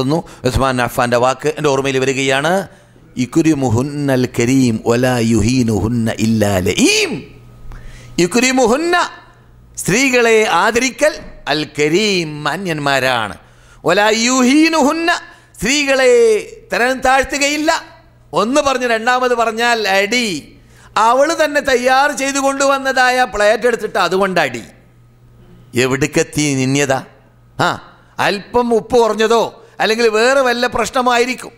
ുന്നു ഉസ്മാൻ അഫാന്റെ വാക്ക് എന്റെ ഓർമ്മയിൽ വരികയാണ്. ഇക്കുരിമുഹുന്നൽ കരീം ഒലാ യുഹീനുഹുന്ന ഇല്ലാ ലഈം. ഇക്കുരിമുഹുന്ന സ്ത്രീകളെ ആദരിക്കൽ അൽ കരീം മാന്യന്മാരാണ്. ഒലാ യുഹീനുഹുന്ന സ്ത്രീകളെ തരം താഴ്ത്തുകയില്ല. ഒന്ന് പറഞ്ഞ് രണ്ടാമത് പറഞ്ഞാൽ അടി. അവൾ തന്നെ തയ്യാർ ചെയ്തു കൊണ്ടുവന്നതായ പ്ലേറ്റ് എടുത്തിട്ട് അതുകൊണ്ട് അടി. എവിടുക്കെത്തി നിന്യത ആ അല്പം ഉപ്പ് കുറഞ്ഞതോ? അല്ലെങ്കിൽ വേറെ വല്ല പ്രശ്നമായിരിക്കും.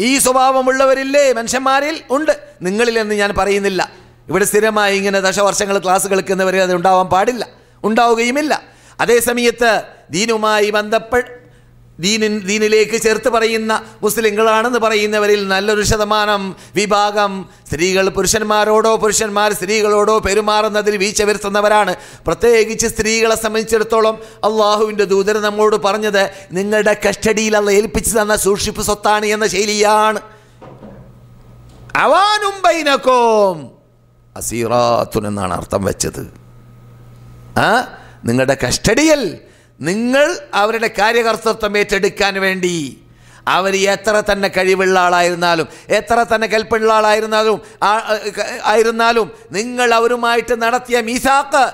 ഈ സ്വഭാവമുള്ളവരില്ലേ മനുഷ്യന്മാരിൽ? ഉണ്ട്. നിങ്ങളിൽ എന്ന് ഞാൻ പറയുന്നില്ല. ഇവിടെ സ്ഥിരമായി ഇങ്ങനെ ദശവർഷങ്ങൾ ക്ലാസ് കേൾക്കുന്നവരെ അത് ഉണ്ടാവാൻ പാടില്ല. ഉണ്ടാവുകയുമില്ല. അതേസമയത്ത് ദീനുമായി ബന്ധപ്പെട്ട് ദീനിൻ ദീനിലേക്ക് ചേർത്ത് പറയുന്ന മുസ്ലിങ്ങളാണെന്ന് പറയുന്നവരിൽ നല്ലൊരു ശതമാനം വിഭാഗം സ്ത്രീകൾ പുരുഷന്മാരോടോ പുരുഷന്മാർ സ്ത്രീകളോടോ പെരുമാറുന്നതിൽ വീഴ്ച വരുത്തുന്നവരാണ്. പ്രത്യേകിച്ച് സ്ത്രീകളെ സംബന്ധിച്ചിടത്തോളം അള്ളാഹുവിന്റെ ദൂതർ നമ്മോട് പറഞ്ഞത് നിങ്ങളുടെ കസ്റ്റഡിയിൽ അല്ല ഏൽപ്പിച്ചു തന്ന സൂക്ഷിപ്പ് സ്വത്താണ് എന്ന ശൈലിയാണ്. അവാനും ബൈനക്കോം അസീറാത്തുൻ എന്നാണ് അർത്ഥം വെച്ചത്. ആ? നിങ്ങളുടെ കസ്റ്റഡിയിൽ നിങ്ങൾ അവരുടെ കാര്യകർത്തൃത്വം ഏറ്റെടുക്കാൻ വേണ്ടി. അവർ എത്ര തന്നെ കഴിവുള്ള ആളായിരുന്നാലും എത്ര തന്നെ കൽപ്പുള്ള ആളായിരുന്നാലും ആയിരുന്നാലും നിങ്ങൾ അവരുമായിട്ട് നടത്തിയ മീസാക്ക്?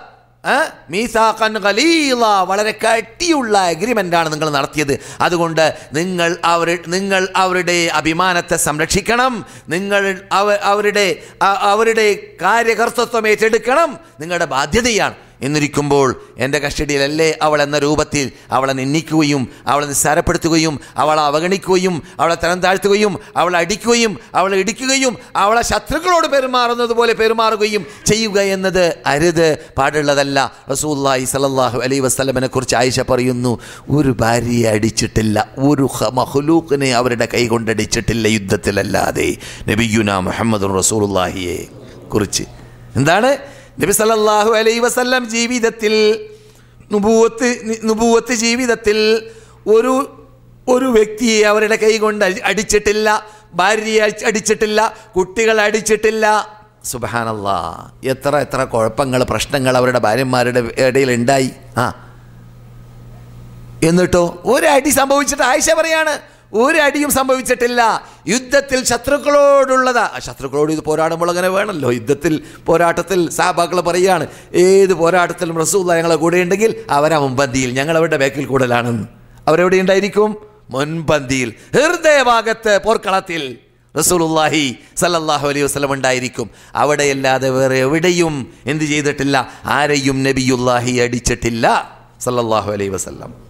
മീസാഖൻ ഖലീല വളരെ കട്ടിയുള്ള അഗ്രിമെന്റ് ആണ് നിങ്ങൾ നടത്തിയത്. അതുകൊണ്ട് നിങ്ങൾ അവർ നിങ്ങൾ അവരുടെ അഭിമാനത്തെ സംരക്ഷിക്കണം. നിങ്ങൾ അവ- അവരുടെ അവരുടെ കാര്യകർത്തൃത്വം ഏറ്റെടുക്കണം. നിങ്ങളുടെ ബാധ്യതയാണ്. എന്നിരിക്കുമ്പോൾ എന്റെ കസ്റ്റഡിയിലല്ലേ അവൾ എന്ന രൂപത്തിൽ അവളെ നിന്ദിക്കുകയും അവളെ നിസ്സാരപ്പെടുത്തുകയും അവളെ അവഗണിക്കുകയും അവളെ തരം താഴ്ത്തുകയും അവളെ അടിക്കുകയും അവളെ ഇടിക്കുകയും അവളെ ശത്രുക്കളോട് പെരുമാറുന്നത് പോലെ പെരുമാറുകയും ചെയ്യുക എന്നത് അരുത്. പാടുള്ളതല്ല. റസൂല്ലാഹി സലല്ലാഹു അലൈ വസ്ലമിനെ കുറിച്ച് ആയിഷ പറയുന്നു ഒരു ഭാര്യയെ അടിച്ചിട്ടില്ല ഒരു മഹ്ലൂക്കിനെ അവരുടെ കൈ കൊണ്ടടിച്ചിട്ടില്ല യുദ്ധത്തിലല്ലാതെ. നബിയുന മുഹമ്മദ് റസൂൽ കുറിച്ച്. എന്താണ്? നബി സല്ലല്ലാഹു അലൈ വസല്ലം ജീവിതത്തിൽ നുപൂവത്ത് നുപൂവത്ത് ജീവിതത്തിൽ ഒരു ഒരു വ്യക്തിയെ അവരുടെ കൈ കൊണ്ട് അടിച്ചിട്ടില്ല ഭാര്യയെ അടിച്ചിട്ടില്ല കുട്ടികൾ അടിച്ചിട്ടില്ല. സുബഹാനല്ല. എത്ര എത്ര കുഴപ്പങ്ങൾ പ്രശ്നങ്ങൾ അവരുടെ ഭാര്യന്മാരുടെ ഇടയിൽ ഉണ്ടായി. ആ. എന്നിട്ടോ ഒരടി സംഭവിച്ചിട്ട് ആയിഷ പറയാണ് ഒരടിയും സംഭവിച്ചിട്ടില്ല. യുദ്ധത്തിൽ ശത്രുക്കളോടുള്ളതാ. ശത്രുക്കളോട് ഇത് പോരാടുമ്പോൾ അങ്ങനെ വേണമല്ലോ. യുദ്ധത്തിൽ പോരാട്ടത്തിൽ സാബാക്കൾ പറയുകയാണ് ഏത് പോരാട്ടത്തിലും റസൂല്ല ഞങ്ങളെ കൂടെ ഉണ്ടെങ്കിൽ അവരാ മുൻപന്തിയിൽ ഞങ്ങൾ അവരുടെ ബാക്കിൽ കൂടുതലാണെന്ന് അവരെവിടെ ഉണ്ടായിരിക്കും? മുൻപന്തിയിൽ. ഹൃദയഭാഗത്ത് പോർക്കളത്തിൽ റസൂലുള്ളാഹി സല്ലല്ലാഹു അലൈഹി വസ്ലം ഉണ്ടായിരിക്കും. അവിടെയല്ലാതെ വേറെ എവിടെയും എന്ത് ചെയ്തിട്ടില്ല. ആരെയും നബിയുല്ലാഹി അടിച്ചിട്ടില്ല. സല്ലല്ലാഹു അലൈഹി വസല്ലം.